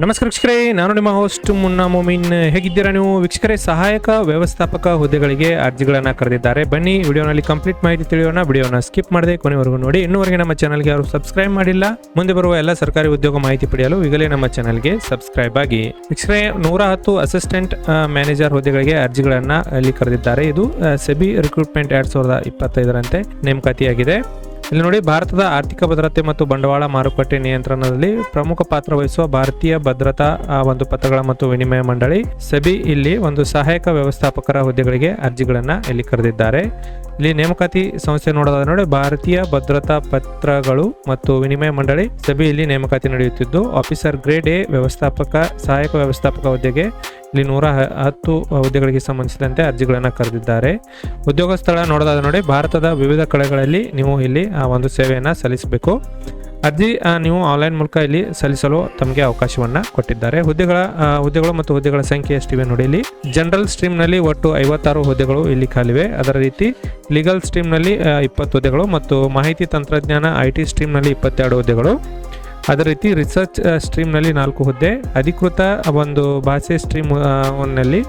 ನಮಸ್ಕಾರ ವೀಕ್ಷಕರೇ, ನಾನು ನಿಮ್ಮ ಹೋಸ್ಟ್ ಮುನ್ನಾ ಮೊಮಿನ್. ಹೇಗಿದ್ದೀರಾ ನೀವು? ವೀಕ್ಷಕರೇ, ಸಹಾಯಕ ವ್ಯವಸ್ಥಾಪಕ ಹುದ್ದೆಗಳಿಗೆ ಅರ್ಜಿಗಳನ್ನು ಕರೆದಿದ್ದಾರೆ. ಬನ್ನಿ, ವಿಡಿಯೋನಲ್ಲಿ ಕಂಪ್ಲೀಟ್ ಮಾಹಿತಿ ತಿಳಿಯೋಣ. ವಿಡಿಯೋನ ಸ್ಕಿಪ್ ಮಾಡದೆ ಕೊನೆವರೆಗೂ ನೋಡಿ. ಇನ್ನೂವರೆಗೆ ನಮ್ಮ ಚಾನಲ್ಗೆ ಯಾರು ಸಬ್ಸ್ಕ್ರೈಬ್ ಮಾಡಿಲ್ಲ, ಮುಂದೆ ಬರುವ ಎಲ್ಲ ಸರ್ಕಾರಿ ಉದ್ಯೋಗ ಮಾಹಿತಿ ಪಡೆಯಲು ಈಗಲೇ ನಮ್ಮ ಚಾನಲ್ಗೆ ಸಬ್ಸ್ಕ್ರೈಬ್ ಆಗಿ. ವೀಕ್ಷಕರೇ, ನೂರ ಹತ್ತು ಅಸಿಸ್ಟೆಂಟ್ ಮ್ಯಾನೇಜರ್ ಹುದ್ದೆಗಳಿಗೆ ಅರ್ಜಿಗಳನ್ನು ಅಲ್ಲಿ ಕರೆದಿದ್ದಾರೆ. ಇದು ಸೆಬಿ ರಿಕ್ರೂಟ್ಮೆಂಟ್ ಎರಡ್ ಸಾವಿರದ ಇಪ್ಪತ್ತೈದರಂತೆ ನೇಮಕಾತಿಯಾಗಿದೆ. ಇಲ್ಲಿ ನೋಡಿ, ಭಾರತದ ಆರ್ಥಿಕ ಭದ್ರತೆ ಮತ್ತು ಬಂಡವಾಳ ಮಾರುಕಟ್ಟೆ ನಿಯಂತ್ರಣದಲ್ಲಿ ಪ್ರಮುಖ ಪಾತ್ರ ವಹಿಸುವ ಭಾರತೀಯ ಭದ್ರತಾ ಒಂದು ಪತ್ರಗಳ ಮತ್ತು ವಿನಿಮಯ ಮಂಡಳಿ ಸೆಬಿ ಇಲ್ಲಿ ಒಂದು ಸಹಾಯಕ ವ್ಯವಸ್ಥಾಪಕರ ಹುದ್ದೆಗಳಿಗೆ ಅರ್ಜಿಗಳನ್ನ ಇಲ್ಲಿ ಕರೆದಿದ್ದಾರೆ. ಇಲ್ಲಿ ನೇಮಕಾತಿ ಸಂಸ್ಥೆ ನೋಡೋದಾದ್ರೆ ನೋಡಿ, ಭಾರತೀಯ ಭದ್ರತಾ ಪತ್ರಗಳು ಮತ್ತು ವಿನಿಮಯ ಮಂಡಳಿ ಸಭೆಯಲ್ಲಿ ಇಲ್ಲಿ ನೇಮಕಾತಿ ನಡೆಯುತ್ತಿದ್ದು, ಆಫೀಸರ್ ಗ್ರೇಡ್ ಎ ವ್ಯವಸ್ಥಾಪಕ, ಸಹಾಯಕ ವ್ಯವಸ್ಥಾಪಕ ಹುದ್ದೆಗೆ ಇಲ್ಲಿ ನೂರ ಹತ್ತು ಹುದ್ದೆಗಳಿಗೆ ಸಂಬಂಧಿಸಿದಂತೆ ಅರ್ಜಿಗಳನ್ನು ಕರೆದಿದ್ದಾರೆ. ಉದ್ಯೋಗ ಸ್ಥಳ ನೋಡೋದಾದ ನೋಡಿ, ಭಾರತದ ವಿವಿಧ ಕಡೆಗಳಲ್ಲಿ ನೀವು ಇಲ್ಲಿ ಆ ಒಂದು ಸೇವೆಯನ್ನು ಸಲ್ಲಿಸಬೇಕು. ಅರ್ಜಿ ನೀವು ಆನ್ಲೈನ್ ಮೂಲಕ ಇಲ್ಲಿ ಸಲ್ಲಿಸಲು ತಮಗೆ ಅವಕಾಶವನ್ನು ಕೊಟ್ಟಿದ್ದಾರೆ. ಹುದ್ದೆಗಳ ಹುದ್ದೆಗಳು ಮತ್ತು ಹುದ್ದೆಗಳ ಸಂಖ್ಯೆ ಎಷ್ಟಿವೆ ನೋಡಿ ಇಲ್ಲಿ. ಜನರಲ್ ಸ್ಟ್ರೀಮ್ನಲ್ಲಿ ಒಟ್ಟು ಐವತ್ತಾರು ಹುದ್ದೆಗಳು ಇಲ್ಲಿ ಖಾಲಿವೆ. ಅದರ ರೀತಿ ಲೀಗಲ್ ಸ್ಟ್ರೀಮ್ನಲ್ಲಿ ಇಪ್ಪತ್ತು ಹುದ್ದೆಗಳು ಮತ್ತು ಮಾಹಿತಿ ತಂತ್ರಜ್ಞಾನ ಐ ಟಿ ಸ್ಟ್ರೀಮ್ನಲ್ಲಿ ಇಪ್ಪತ್ತೆರಡು ಹುದ್ದೆಗಳು. ಅದೇ ರೀತಿ ರಿಸರ್ಚ್ ಸ್ಟ್ರೀಮ್ನಲ್ಲಿ ನಾಲ್ಕು ಹುದ್ದೆ. ಅಧಿಕೃತ ಒಂದು ಭಾಷೆ ಸ್ಟ್ರೀಮ್ ಆ, ನಲ್ಲಿ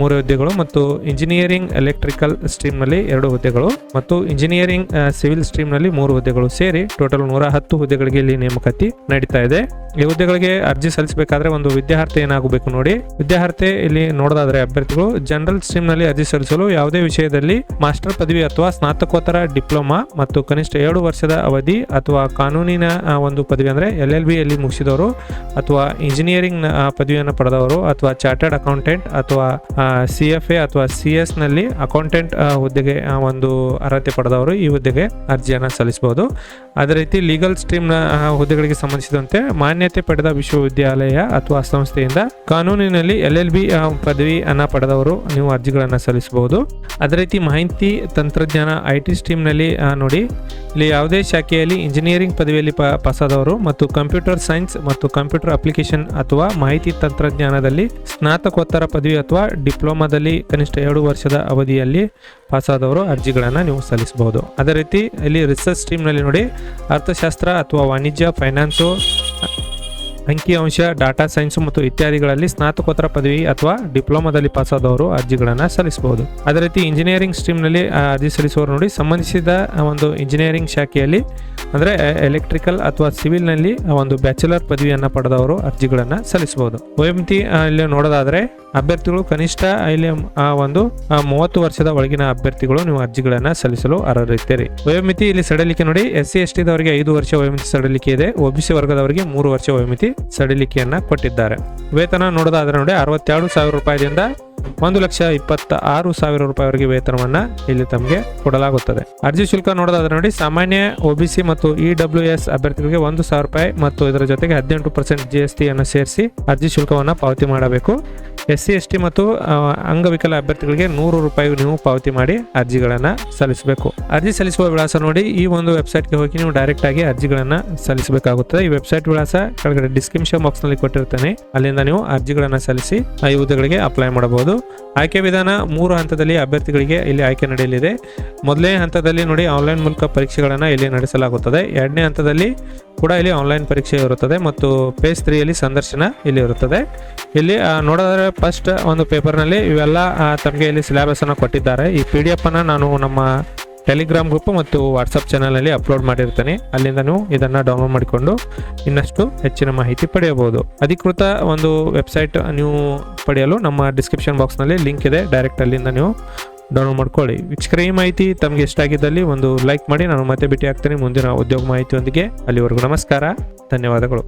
ಮೂರು ಹುದ್ದೆಗಳು ಮತ್ತು ಇಂಜಿನಿಯರಿಂಗ್, ಎಲೆಕ್ಟ್ರಿಕಲ್ ಸ್ಟ್ರೀಮ್ನಲ್ಲಿ ಎರಡು ಹುದ್ದೆಗಳು ಮತ್ತು ಇಂಜಿನಿಯರಿಂಗ್ ಸಿವಿಲ್ ಸ್ಟ್ರೀಮ್ನಲ್ಲಿ ಮೂರು ಹುದ್ದೆಗಳು ಸೇರಿ ಟೋಟಲ್ ನೂರ ಹತ್ತು ಹುದ್ದೆಗಳಿಗೆ ಇಲ್ಲಿ ನೇಮಕಾತಿ ನಡೀತಾ ಇದೆ. ಈ ಹುದ್ದೆಗಳಿಗೆ ಅರ್ಜಿ ಸಲ್ಲಿಸಬೇಕಾದ್ರೆ ಒಂದು ವಿದ್ಯಾರ್ಥಿ ಏನಾಗಬೇಕು ನೋಡಿ. ವಿದ್ಯಾರ್ಥಿ ಇಲ್ಲಿ ನೋಡೋದಾದ್ರೆ ಅಭ್ಯರ್ಥಿಗಳು, ಜನರಲ್ ಸ್ಟ್ರೀಮ್ನಲ್ಲಿ ಅರ್ಜಿ ಸಲ್ಲಿಸಲು ಯಾವುದೇ ವಿಷಯದಲ್ಲಿ ಮಾಸ್ಟರ್ ಪದವಿ ಅಥವಾ ಸ್ನಾತಕೋತ್ತರ ಡಿಪ್ಲೊಮಾ ಮತ್ತು ಕನಿಷ್ಠ ಏಳು ವರ್ಷದ ಅವಧಿ ಅಥವಾ ಕಾನೂನಿನ ಒಂದು ಪದವಿ ಅಂದರೆ ಎಲ್ ಎಲ್ ಬಿಯಲ್ಲಿ ಮುಗಿಸಿದವರು ಅಥವಾ ಇಂಜಿನಿಯರಿಂಗ್ ಪದವಿಯನ್ನು ಪಡೆದವರು ಅಥವಾ ಚಾರ್ಟರ್ಡ್ ಅಕೌಂಟೆಂಟ್ ಅಥವಾ ಸಿ ಎಫ್ ಎ ಅಥವಾ ಸಿ ಎಸ್ನಲ್ಲಿ ಅಕೌಂಟೆಂಟ್ ಹುದ್ದೆಗೆ ಒಂದು ಅರ್ಹತೆ ಪಡೆದವರು ಈ ಹುದ್ದೆಗೆ ಅರ್ಜಿಯನ್ನು ಸಲ್ಲಿಸಬಹುದು. ಅದೇ ರೀತಿ ಲೀಗಲ್ ಸ್ಟ್ರೀಮ್ನ ಹುದ್ದೆಗಳಿಗೆ ಸಂಬಂಧಿಸಿದಂತೆ ಮಾನ್ಯತೆ ಪಡೆದ ವಿಶ್ವವಿದ್ಯಾಲಯ ಅಥವಾ ಸಂಸ್ಥೆಯಿಂದ ಕಾನೂನಿನಲ್ಲಿ ಎಲ್ ಎಲ್ ಬಿ ಪದವಿಯನ್ನು ಪಡೆದವರು ನೀವು ಅರ್ಜಿಗಳನ್ನು ಸಲ್ಲಿಸಬಹುದು. ಅದೇ ರೀತಿ ಮಾಹಿತಿ ತಂತ್ರಜ್ಞಾನ ಐ ಟಿ ಸ್ಟ್ರೀಮ್ನಲ್ಲಿ ನೋಡಿ, ಇಲ್ಲಿ ಯಾವುದೇ ಶಾಖೆಯಲ್ಲಿ ಇಂಜಿನಿಯರಿಂಗ್ ಪದವಿಯಲ್ಲಿ ಪ, ಪಾಸಾದವರು ಮತ್ತು ಕಂಪ್ಯೂಟರ್ ಸೈನ್ಸ್ ಮತ್ತು ಕಂಪ್ಯೂಟರ್ ಅಪ್ಲಿಕೇಶನ್ ಅಥವಾ ಮಾಹಿತಿ ತಂತ್ರಜ್ಞಾನದಲ್ಲಿ ಸ್ನಾತಕೋತ್ತರ ಪದವಿ ಅಥವಾ ಡಿಪ್ಲೊಮಾದಲ್ಲಿ ಕನಿಷ್ಠ ಎರಡು ವರ್ಷದ ಅವಧಿಯಲ್ಲಿ ಪಾಸಾದವರು ಅರ್ಜಿಗಳನ್ನು ನೀವು ಸಲ್ಲಿಸಬಹುದು. ಅದೇ ರೀತಿ ಇಲ್ಲಿ ರಿಸರ್ಚ್ ಸ್ಟ್ರೀಮ್ನಲ್ಲಿ ನೋಡಿ ಅರ್ಥಶಾಸ್ತ್ರ ಅಥವಾ ವಾಣಿಜ್ಯ ಫೈನಾನ್ಸು ಅಂಕಿಅಂಶ, ಡಾಟಾ ಸೈನ್ಸ್ ಮತ್ತು ಇತ್ಯಾದಿಗಳಲ್ಲಿ ಸ್ನಾತಕೋತ್ತರ ಪದವಿ ಅಥವಾ ಡಿಪ್ಲೊಮಾದಲ್ಲಿ ಪಾಸಾದವರು ಅರ್ಜಿಗಳನ್ನು ಸಲ್ಲಿಸಬಹುದು. ಅದೇ ರೀತಿ ಇಂಜಿನಿಯರಿಂಗ್ ಸ್ಟ್ರೀಮ್ನಲ್ಲಿ ಅರ್ಜಿ ಸಲ್ಲಿಸುವವರು ನೋಡಿ, ಸಂಬಂಧಿಸಿದ ಒಂದು ಇಂಜಿನಿಯರಿಂಗ್ ಶಾಖೆಯಲ್ಲಿ, ಅಂದರೆ ಎಲೆಕ್ಟ್ರಿಕಲ್ ಅಥವಾ ಸಿವಿಲ್ನಲ್ಲಿ ಒಂದು ಬ್ಯಾಚುಲರ್ ಪದವಿಯನ್ನು ಪಡೆದವರು ಅರ್ಜಿಗಳನ್ನು ಸಲ್ಲಿಸಬಹುದು. ವಯೋಮಿತಿ ಇಲ್ಲಿ ನೋಡೋದಾದ್ರೆ, ಅಭ್ಯರ್ಥಿಗಳು ಕನಿಷ್ಠ ಇಲ್ಲಿ ಒಂದು ಮೂವತ್ತು ವರ್ಷದ ಒಳಗಿನ ಅಭ್ಯರ್ಥಿಗಳು ನೀವು ಅರ್ಜಿಗಳನ್ನು ಸಲ್ಲಿಸಲು ಅರ್ಹರಿದ್ದೀರಿ. ವಯೋಮಿತಿ ಇಲ್ಲಿ ಸಡಲಿಕೆ ನೋಡಿ ಎಸ್ ಸಿ ಎಸ್ ಟಿದವರಿಗೆ ಐದು ವರ್ಷ ವಯೋಮಿತಿ ಸಡಲಿಕೆ ಇದೆ ಒಬಿಸಿ ವರ್ಗದವರಿಗೆ ಮೂರು ವರ್ಷ ವಯೋಮಿತಿ ಸಡಿಲಿಕೆಯನ್ನ ಕೊಟ್ಟಿದ್ದಾರೆ. ವೇತನ ನೋಡೋದಾದ್ರೆ ನೋಡಿ ಅರವತ್ತೆರಡು ಸಾವಿರ ರೂಪಾಯಿದಿಂದ ಒಂದು ಲಕ್ಷ ಇಪ್ಪತ್ತ ಆರು ಸಾವಿರ ರೂಪಾಯಿವರೆಗೆ ವೇತನವನ್ನ ಇಲ್ಲಿ ತಮಗೆ ಕೊಡಲಾಗುತ್ತದೆ. ಅರ್ಜಿ ಶುಲ್ಕ ನೋಡೋದಾದ್ರೆ ನೋಡಿ ಸಾಮಾನ್ಯ ಒಬಿಸಿ ಮತ್ತು ಇ ಡಬ್ಲ್ಯೂ ಎಸ್ ಅಭ್ಯರ್ಥಿಗಳಿಗೆ ಒಂದು ಸಾವಿರ ರೂಪಾಯಿ ಮತ್ತು ಇದರ ಜೊತೆಗೆ ಹದಿನೆಂಟು ಪರ್ಸೆಂಟ್ ಜಿ ಎಸ್ ಟಿ ಅನ್ನು ಸೇರಿಸಿ ಅರ್ಜಿ ಶುಲ್ಕವನ್ನು ಪಾವತಿ ಮಾಡಬೇಕು. ಎಸ್ ಸಿ ಎಸ್ ಟಿ ಮತ್ತು ಅಂಗವಿಕಲ ಅಭ್ಯರ್ಥಿಗಳಿಗೆ ನೂರು ರೂಪಾಯಿ ನೀವು ಪಾವತಿ ಮಾಡಿ ಅರ್ಜಿಗಳನ್ನು ಸಲ್ಲಿಸಬೇಕು. ಅರ್ಜಿ ಸಲ್ಲಿಸುವ ವಿಳಾಸ ನೋಡಿ, ಈ ಒಂದು ವೆಬ್ಸೈಟ್ಗೆ ಹೋಗಿ ನೀವು ಡೈರೆಕ್ಟ್ ಆಗಿ ಅರ್ಜಿಗಳನ್ನು ಸಲ್ಲಿಸಬೇಕಾಗುತ್ತದೆ. ಈ ವೆಬ್ಸೈಟ್ ವಿಳಾಸ ಕೆಳಗಡೆ ಡಿಸ್ಕ್ರಿಪ್ಷನ್ ಬಾಕ್ಸ್ನಲ್ಲಿ ಕೊಟ್ಟಿರ್ತೇನೆ ಅಲ್ಲಿಂದ ನೀವು ಅರ್ಜಿಗಳನ್ನು ಸಲ್ಲಿಸಿ ಈ ಹುದ್ದೆಗಳಿಗೆ ಅಪ್ಲೈ ಮಾಡಬಹುದು. ಆಯ್ಕೆ ವಿಧಾನ, ಮೂರು ಹಂತದಲ್ಲಿ ಅಭ್ಯರ್ಥಿಗಳಿಗೆ ಇಲ್ಲಿ ಆಯ್ಕೆ ನಡೆಯಲಿದೆ. ಮೊದಲನೇ ಹಂತದಲ್ಲಿ ನೋಡಿ, ಆನ್ಲೈನ್ ಮೂಲಕ ಪರೀಕ್ಷೆಗಳನ್ನು ಇಲ್ಲಿ ನಡೆಸಲಾಗುತ್ತದೆ. ಎರಡನೇ ಹಂತದಲ್ಲಿ ಕೂಡ ಇಲ್ಲಿ ಆನ್ಲೈನ್ ಪರೀಕ್ಷೆ ಇರುತ್ತದೆ ಮತ್ತು ಪೇಸ್ ತ್ರೀಯಲ್ಲಿ ಸಂದರ್ಶನ ಇಲ್ಲಿ ಇರುತ್ತದೆ. ಇಲ್ಲಿ ನೋಡೋದಾದ್ರೆ ಫಸ್ಟ್ ಒಂದು ಪೇಪರ್ನಲ್ಲಿ ಇವೆಲ್ಲ ತಮಗೆ ಇಲ್ಲಿ ಸಿಲೆಬಸ್ ಅನ್ನು ಕೊಟ್ಟಿದ್ದಾರೆ. ಈ ಪಿ ಡಿ ಎಫನ್ನು ನಾನು ನಮ್ಮ ಟೆಲಿಗ್ರಾಮ್ ಗ್ರೂಪ್ ಮತ್ತು ವಾಟ್ಸಪ್ ಚಾನಲಲ್ಲಿ ಅಪ್ಲೋಡ್ ಮಾಡಿರ್ತೇನೆ. ಅಲ್ಲಿಂದ ನೀವು ಇದನ್ನು ಡೌನ್ಲೋಡ್ ಮಾಡಿಕೊಂಡು ಇನ್ನಷ್ಟು ಹೆಚ್ಚಿನ ಮಾಹಿತಿ ಪಡೆಯಬಹುದು. ಅಧಿಕೃತ ಒಂದು ವೆಬ್ಸೈಟ್ ನೀವು ಪಡೆಯಲು ನಮ್ಮ ಡಿಸ್ಕ್ರಿಪ್ಷನ್ ಬಾಕ್ಸ್ನಲ್ಲಿ ಲಿಂಕ್ ಇದೆ. ಡೈರೆಕ್ಟ್ ಅಲ್ಲಿಂದ ನೀವು ಡೌನ್ಲೋಡ್ ಮಾಡ್ಕೊಳ್ಳಿ. ವೀಕ್ಷಕರ, ಈ ಮಾಹಿತಿ ತಮಗೆ ಇಷ್ಟ ಆಗಿದ್ದಲ್ಲಿ ಒಂದು ಲೈಕ್ ಮಾಡಿ. ನಾನು ಮತ್ತೆ ಭೇಟಿ ಆಗ್ತೇನೆ ಮುಂದಿನ ಉದ್ಯೋಗ ಮಾಹಿತಿಯೊಂದಿಗೆ. ಅಲ್ಲಿವರೆಗೂ ನಮಸ್ಕಾರ. ಧನ್ಯವಾದಗಳು.